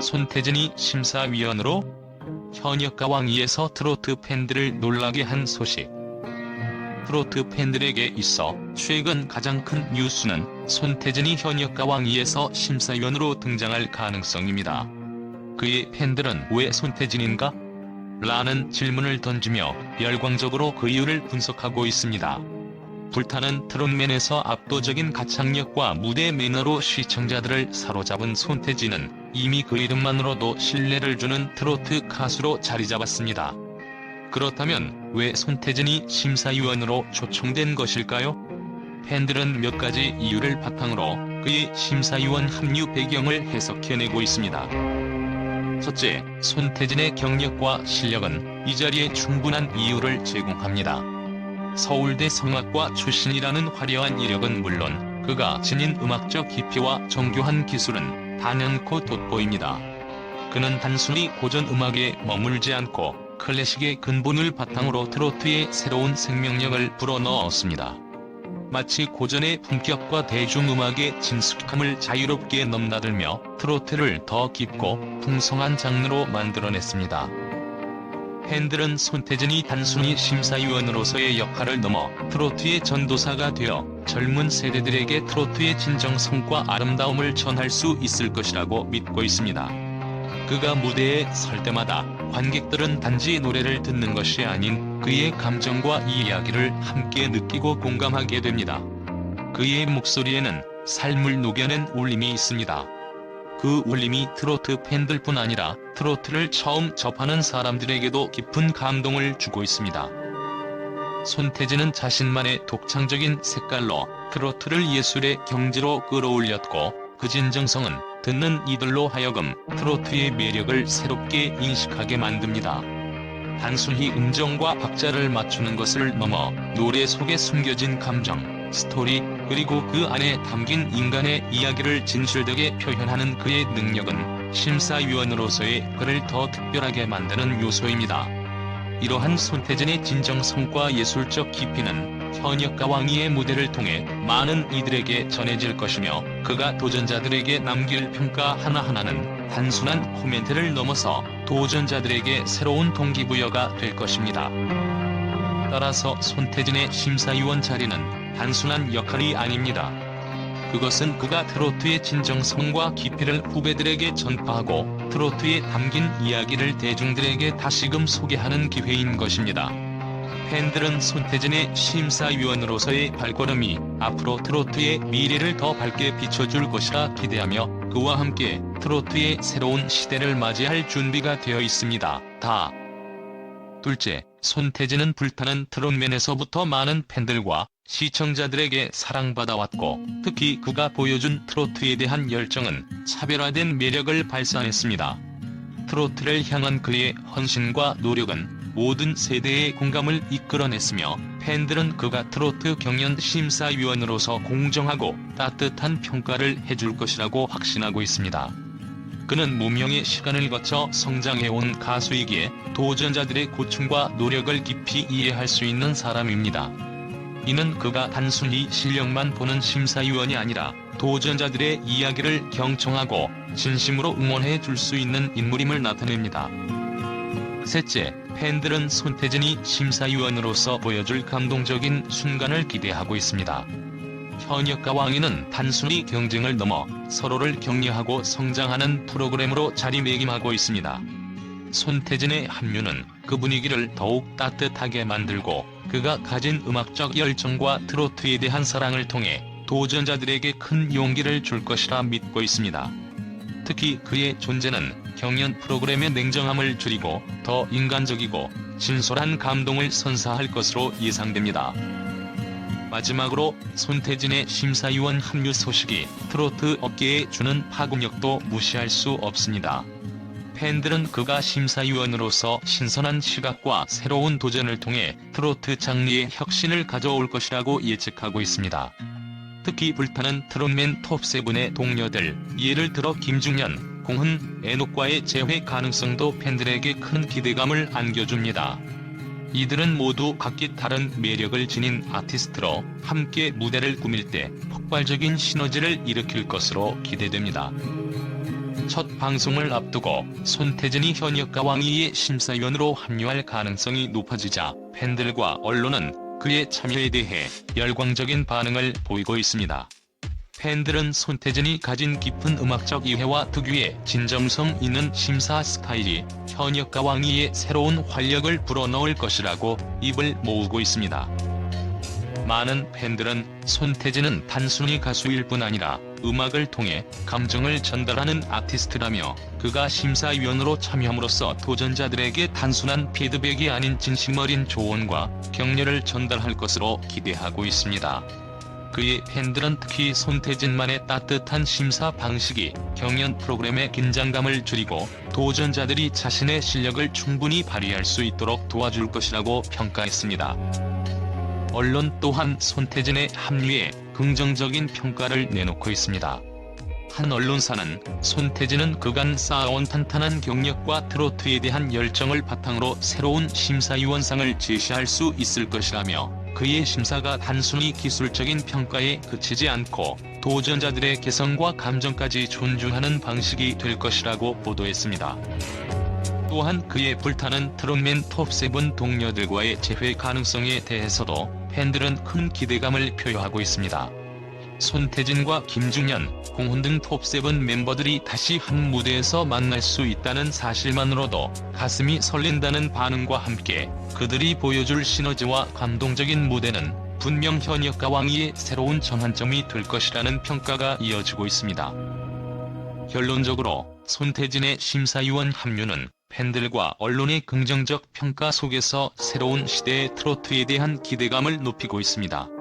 손태진이 심사위원으로 현역 가 왕위에서 트로트 팬들을 놀라게 한 소식. 트로트 팬들에게 있어 최근 가장 큰 뉴스는 손태진이 현역 가 왕위에서 심사위원으로 등장할 가능성입니다. 그의 팬들은 왜 손태진인가? 라는 질문을 던지며 열광적으로 그 이유를 분석하고 있습니다. 불타는 트롯맨에서 압도적인 가창력과 무대 매너로 시청자들을 사로잡은 손태진은 이미 그 이름만으로도 신뢰를 주는 트로트 가수로 자리 잡았습니다. 그렇다면 왜 손태진이 심사위원으로 초청된 것일까요? 팬들은 몇 가지 이유를 바탕으로 그의 심사위원 합류 배경을 해석해내고 있습니다. 첫째, 손태진의 경력과 실력은 이 자리에 충분한 이유를 제공합니다. 서울대 성악과 출신이라는 화려한 이력은 물론 그가 지닌 음악적 깊이와 정교한 기술은 단연코 돋보입니다. 그는 단순히 고전 음악에 머물지 않고 클래식의 근본을 바탕으로 트로트의 새로운 생명력을 불어넣었습니다. 마치 고전의 품격과 대중음악의 진숙함을 자유롭게 넘나들며 트로트를 더 깊고 풍성한 장르로 만들어냈습니다. 팬들은 손태진이 단순히 심사위원으로서의 역할을 넘어 트로트의 전도사가 되어 젊은 세대들에게 트로트의 진정성과 아름다움을 전할 수 있을 것이라고 믿고 있습니다. 그가 무대에 설 때마다 관객들은 단지 노래를 듣는 것이 아닌 그의 감정과 이 이야기를 함께 느끼고 공감하게 됩니다. 그의 목소리에는 삶을 녹여낸 울림이 있습니다. 그 울림이 트로트 팬들뿐 아니라 트로트를 처음 접하는 사람들에게도 깊은 감동을 주고 있습니다. 손태진은 자신만의 독창적인 색깔로 트로트를 예술의 경지로 끌어올렸고 그 진정성은 듣는 이들로 하여금 트로트의 매력을 새롭게 인식하게 만듭니다. 단순히 음정과 박자를 맞추는 것을 넘어 노래 속에 숨겨진 감정, 스토리, 그리고 그 안에 담긴 인간의 이야기를 진실되게 표현하는 그의 능력은 심사위원으로서의 그를 더 특별하게 만드는 요소입니다. 이러한 손태진의 진정성과 예술적 깊이는 현역가 왕위의 무대를 통해 많은 이들에게 전해질 것이며 그가 도전자들에게 남길 평가 하나하나는 단순한 코멘트를 넘어서 도전자들에게 새로운 동기부여가 될 것입니다. 따라서 손태진의 심사위원 자리는 단순한 역할이 아닙니다. 그것은 그가 트로트의 진정성과 깊이를 후배들에게 전파하고 트로트에 담긴 이야기를 대중들에게 다시금 소개하는 기회인 것입니다. 팬들은 손태진의 심사위원으로서의 발걸음이 앞으로 트로트의 미래를 더 밝게 비춰줄 것이라 기대하며 그와 함께 트로트의 새로운 시대를 맞이할 준비가 되어 있습니다. 다. 둘째, 손태진은 불타는 트롯맨에서부터 많은 팬들과 시청자들에게 사랑받아왔고 특히 그가 보여준 트로트에 대한 열정은 차별화된 매력을 발산했습니다. 트로트를 향한 그의 헌신과 노력은 모든 세대의 공감을 이끌어냈으며 팬들은 그가 트로트 경연 심사위원으로서 공정하고 따뜻한 평가를 해줄 것이라고 확신하고 있습니다. 그는 무명의 시간을 거쳐 성장해온 가수이기에 도전자들의 고충과 노력을 깊이 이해할 수 있는 사람입니다. 이는 그가 단순히 실력만 보는 심사위원이 아니라 도전자들의 이야기를 경청하고 진심으로 응원해 줄 수 있는 인물임을 나타냅니다. 셋째, 팬들은 손태진이 심사위원으로서 보여줄 감동적인 순간을 기대하고 있습니다. 현역가 왕위는 단순히 경쟁을 넘어 서로를 격려하고 성장하는 프로그램으로 자리매김하고 있습니다. 손태진의 합류는 그 분위기를 더욱 따뜻하게 만들고 그가 가진 음악적 열정과 트로트에 대한 사랑을 통해 도전자들에게 큰 용기를 줄 것이라 믿고 있습니다. 특히 그의 존재는 경연 프로그램의 냉정함을 줄이고 더 인간적이고 진솔한 감동을 선사할 것으로 예상됩니다. 마지막으로 손태진의 심사위원 합류 소식이 트로트 업계에 주는 파급력도 무시할 수 없습니다. 팬들은 그가 심사위원으로서 신선한 시각과 새로운 도전을 통해 트로트 장르의 혁신을 가져올 것이라고 예측하고 있습니다. 특히 불타는 트롯맨 톱7의 동료들, 예를 들어 김중현, 공훈, 애녹과의 재회 가능성도 팬들에게 큰 기대감을 안겨줍니다. 이들은 모두 각기 다른 매력을 지닌 아티스트로 함께 무대를 꾸밀 때 폭발적인 시너지를 일으킬 것으로 기대됩니다. 첫 방송을 앞두고 손태진이 현역가 왕이의 심사위원으로 합류할 가능성이 높아지자 팬들과 언론은 그의 참여에 대해 열광적인 반응을 보이고 있습니다. 팬들은 손태진이 가진 깊은 음악적 이해와 특유의 진정성 있는 심사 스타일이 현역가 왕이의 새로운 활력을 불어넣을 것이라고 입을 모으고 있습니다. 많은 팬들은 손태진은 단순히 가수일 뿐 아니라 음악을 통해 감정을 전달하는 아티스트라며 그가 심사위원으로 참여함으로써 도전자들에게 단순한 피드백이 아닌 진심 어린 조언과 격려를 전달할 것으로 기대하고 있습니다. 그의 팬들은 특히 손태진만의 따뜻한 심사 방식이 경연 프로그램의 긴장감을 줄이고 도전자들이 자신의 실력을 충분히 발휘할 수 있도록 도와줄 것이라고 평가했습니다. 언론 또한 손태진의 합류에 긍정적인 평가를 내놓고 있습니다. 한 언론사는 손태진은 그간 쌓아온 탄탄한 경력과 트로트에 대한 열정을 바탕으로 새로운 심사위원상을 제시할 수 있을 것이라며 그의 심사가 단순히 기술적인 평가에 그치지 않고 도전자들의 개성과 감정까지 존중하는 방식이 될 것이라고 보도했습니다. 또한 그의 불타는 트롯맨 톱7 동료들과의 재회 가능성에 대해서도 팬들은 큰 기대감을 표하고 있습니다. 손태진과 김중현, 공훈 등 톱7 멤버들이 다시 한 무대에서 만날 수 있다는 사실만으로도 가슴이 설렌다는 반응과 함께 그들이 보여줄 시너지와 감동적인 무대는 분명 현역가 왕이의 새로운 전환점이 될 것이라는 평가가 이어지고 있습니다. 결론적으로 손태진의 심사위원 합류는 팬들과 언론의 긍정적 평가 속에서 새로운 시대의 트로트에 대한 기대감을 높이고 있습니다.